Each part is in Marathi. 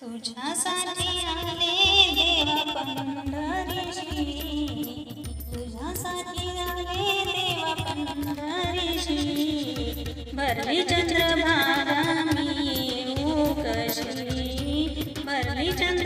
तुझ्यासाठी आले देवा पंढरीशी. तुझ्यासाठी आले देवा पंढरीशी. भरली चंद्रभागा मी ओ कशी भरली चंद्र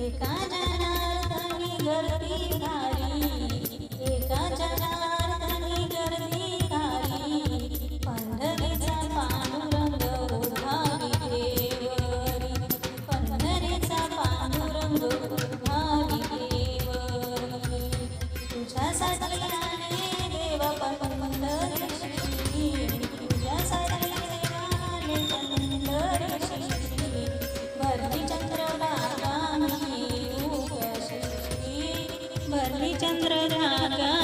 de calle. चंद्र चंद्रभागा